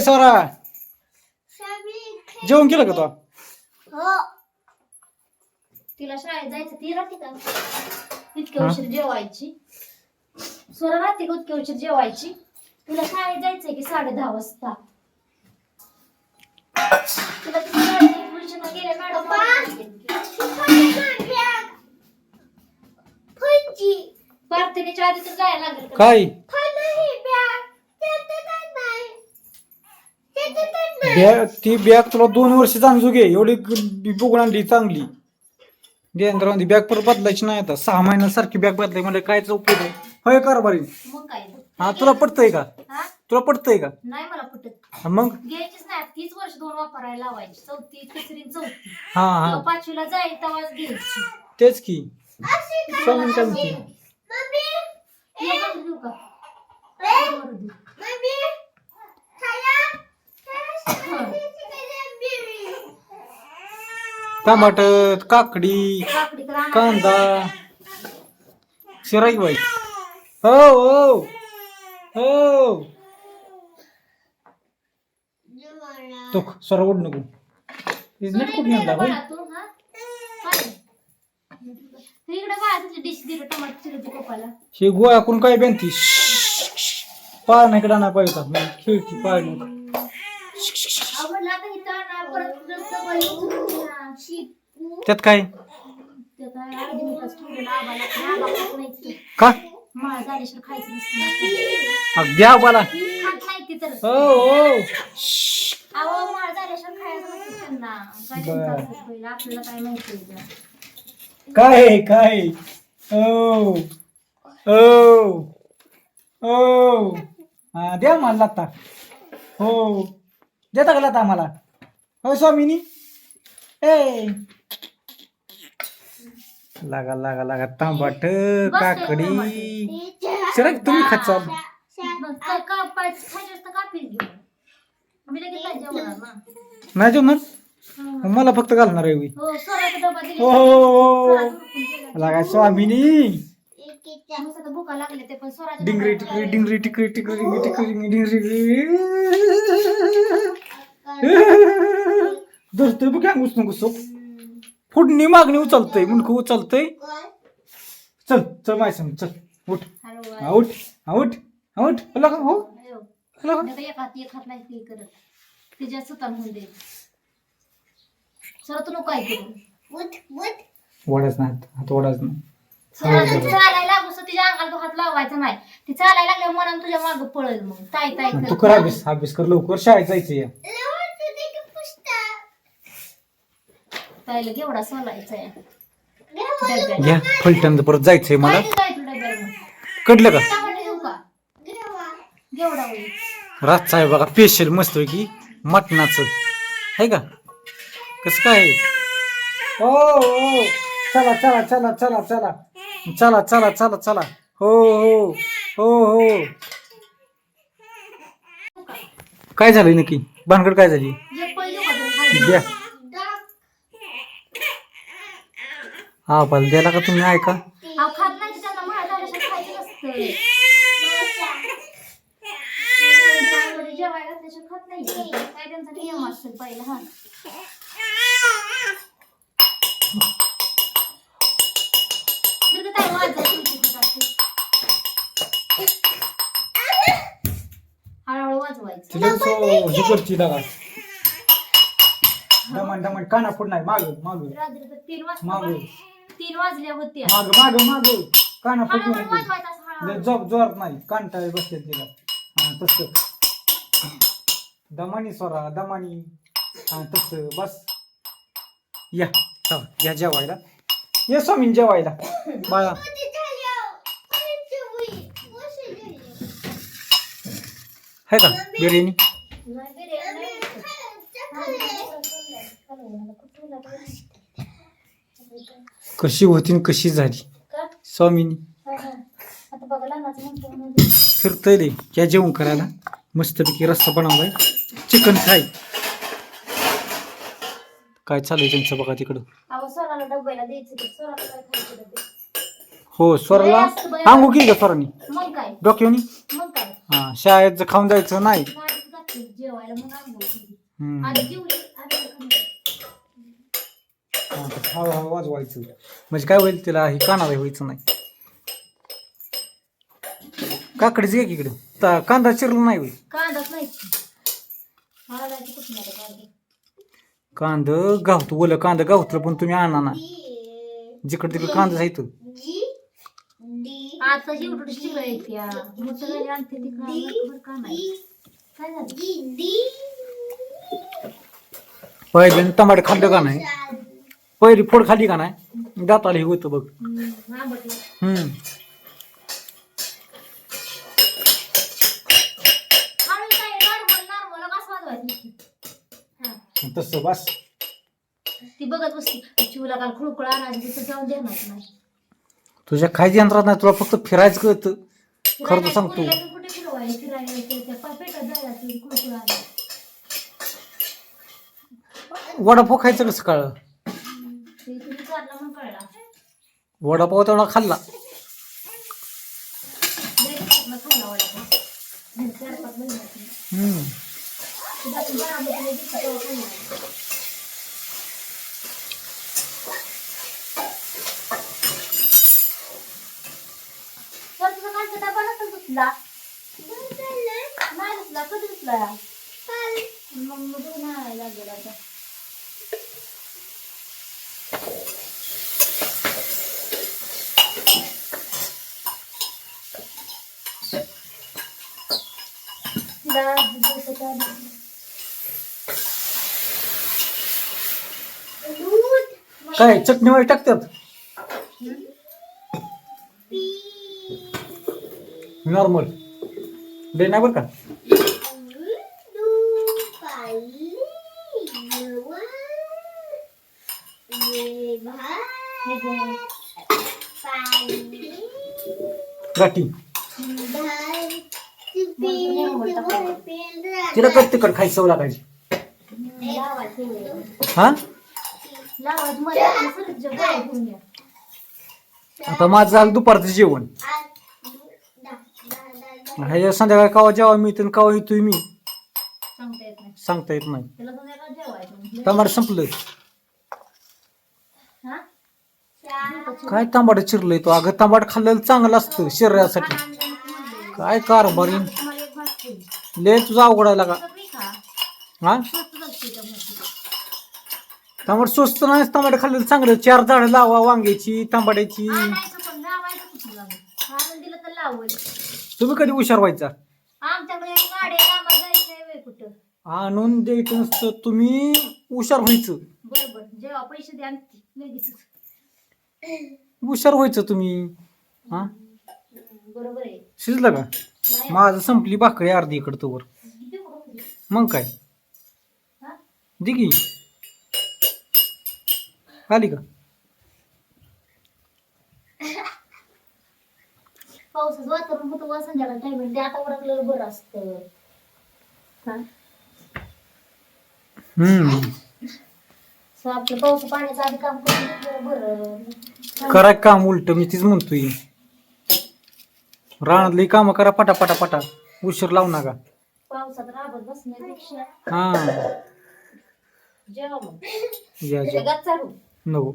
ए सोरा जेवण केलं का तो हो तिला शाळेत जायचं ती राहते का इतक्या हा? उशीर जेवायची स्वरा राहते का इतक्या उशीर जेवायची तिला शाळेत जायचंय की साडे दहा वाजता तिला तिथे शाळेत मॅडम प्रार्थनेच्या आधी तर जायला लागेल? काय फुलही बॅग त्याच्यातच नाही त्याच्यातच नाही बॅग ती बॅग तुला दोन वर्ष चांगली घे एवढी बघून आणली चांगली. देंद्र बॅग परत बदलायची नाही आता. सहा महिन्यासारखी बॅग बदलाय. म्हणजे कायच उपयोग आहे होय कारभारी. मग काय? हा तुला पटतंय का? हा? तुला पटतंय का? नाही मला पटत. हा, मग? घ्यायचीच नाही. तीच वर्ष दोन वापरायला लावायची. चौथी तिसरी आणि चौथी. हा हा. पाचवीला जाईल तेव्हाच घ्यायची. तेच की. काय स्वामी काय म्हणते मम्मी. हे बघ देऊ का? ए, बरं देऊ. टमाट काकडी कांदा शिराई बाई. हो हो हो. तो सर ओढ नको. इज कुठे आणला बाई. हे गोळा कोण काय बेनती? पाळणा इकडे पाहिजे खेळती पाळणा त्यात काय? का? अग, द्या बाला हो हो. काय काय ओ ओ हो, हो, हो. हा, द्या मला लागता हो. देता गेला आम्हाला? हो स्वामिनी. ए. लागा लागा लागा. तांबाट काकडी. चिराग तुम्ही खात चाल नाही जेवणार? मला फक्त घालणार आहे हो, हो, हो, हो लागाय स्वामीनी. डिंगरी टिकरी डिंगरी टिकरी टिकरी टिकरी डिंगरी धरतोय बघ काय घुसणं घुसो फुडणी मागणी उचलतय मुंडकं उचलतय. चल चल माय सांग चल उठ. हा, उठ हा, उठ हा, उठ. का हो का? नाही एक हात एक हात नाही ते करत. तिच्या सुतान होऊन दे. सर तू नको नाही हात- नाही. सर चालायला लागू सर तिच्या अंगाला तो हात लावायचा नाही. ती चालायला तुझ्या माग पळेल मग. ताय आणि तू करत. कर अभ्यास अभ्यास कर लवकर शाळेत जायचं या लवकर तुझे की पुस्तक ताईला केवढा सोलायचा आहे घेवा घ्या. फलटण परत जायचंय मला. डब्याला मग? कळलं का? का? घेवडा होईल. रातचा आहे बघा स्पेशल मस्त की मटणाचं. आहे का? कसं काय? आहे? हो हो. चला चला चला चला चला. चला चला चला चला. हो हो हो हो. काय झालं नक्की? भानगड काय झाली? एक का? द्या. हा पण द्याला का तुम्ही ऐका. अहो, खात नाही तर त्यांना महाग झाल्याशिवाय खायचं नसतं त्यामध्ये जेवायला घातल्याशिवाय खात नाही. काय त्यांचा नियम असेल पहिला हा. दुर्गा ताई वाजव तुमची दुधाची. हळूहळू वाजवायचं. सो हे करची लागा दमन दमन काना नाही माग माग. रात्री तर तीन वाजता मागं. पण- तीन वाजल्या होत्या माग माग माग. काना फुट हळूहळू नको वाजवायचं असं हळूहळू. जोर जोरात नाही. कांटाळे बसले तिला. हा तस. दमानी स्वरा दमानी. हा तस. बस. या चला या जेवायला. ये स्वामीन जेवायला. बाळा. आहे का बिर्याणी नाही, बिर्याणी नाही आवडत. कशी होती न कशी झाली? का? स्वामीनी. हा, हा. आता बघा लहानाचं म्हणतो म्हणून. फिरतय रे. या जेवण करायला? मस्तपैकी रस्सा बनवलाय. चिकन फ्राय काय चालू आहे त्यांचं बघा तिकडं? अहो स्वराला डब्याला द्यायचं ते. स्वराला काय खायचं डबे हो स्वराला? केली का स्वरानी? मग काय? डोक्यावनी? मग काय? हा शाळेत खाऊन जायचं नाही. गाडीत घातली बसते जेवायला मग आंघोळ केली. हम्म. आधी जेवली आधी खाल्लं. हा, हळूहळू वाजवायचं. म्हणजे काय होईल तिला हे कानाला व्हायचं नाही. काकडीच घे इकडे. कांदा चिरला नाही होईल. कांदाच नाही. मला जायचं कुठं नाही कांदा? कांद गावतो ओलं कांदा गावतलं पण तुम्ही आणा ना. जिकडे तिकडे कांदा जायचं जी डी आता एवढं शिकलं येते मग सगळे आणते तिकडं का नाही? डी काय झालं? डी डी. पहिले टमाटे खाल्लं का नाही? पहिली फोड खाली का नाही? दाताला हे होतं बघ. हम्म, हा तसं बस. ती बघत बसती चिवला काल खुळखुळ आणायची तिथं जाऊन देणार नाही तुझ्या खायची यंत्रात नाही तुला फक्त फिरायचं कळतं. खरं तर सांगतो. फिरायला कुठे फिरवायला? फिरायला ते- त्या पा- पेटात जायला ते खुळखुळ आणायला. वडापाव खायचं कसं कळलं वडापाव तेवढा खाल्ला. लय दिवसातनं खाल्ला वडापाव. घरी चार पाच महिन्यातून. हम्म तुझा आपण बारामतीला दिसतो तेव्हा खाल्ला. तर तुझा कालचा डबा नसेल धुतला. नाही धुतला, कधी धुतला? मग मग धुवून आणायला लागेल आता. तिला दिवसाच्या आधी दूध काय चटणी वाईट टाकतात? नॉर्मल डे नाही बरं का. गाठी. तिला कधी तिकड खायची सवय लागायची. हा लावायचं. आता माझं झालं दुपारचं जेवण ह्याच्या संध्याकाळी कावा जेव्हा मी तर कावा येतोय मी सांगता येत नाही सांगता येत नाही त्याला संध्याकाळ जेवायचं टमाटर संपलं हा? काय तांबाड चिरलंय तो अगं तांबाड खाल्लेलं चांगलं असतं शरीरासाठी. काय कारभारी लय तुझा अवघडायला का? सगळी खा. हा. तांबड स्वस्त नाही तांबाड खाल्लेलं चांगलं. चार झाडं लावा वांग्याची लावल. तुम्ही कधी हुशार व्हायचा? आणून द्यायचं नसतं तुम्ही हुशार व्हायचं. हुशार व्हायचं तुम्ही. हा? बरोबर आहे. शिजलं का? माझं संपली भाकरी अर्धी इकडं तोवर. मग काय? दे की. आली का? पावसाचं वातावरण होतं वा संध्याकाळ टायमिंग ते आता उरकलेलं बरं असतं. हा? हम्म. आपलं पाऊस पाण्याचं आधी काम करून घेतलेलं बरं. करा काम उलट मी तीच म्हणतोय. रानातली कामं करा पटा पटा. पटा उशीर लावू नका. पावसात राबत बसण्यापेक्षा हा. जेव्हा मग. या त्याच्या जा गात चालू नको.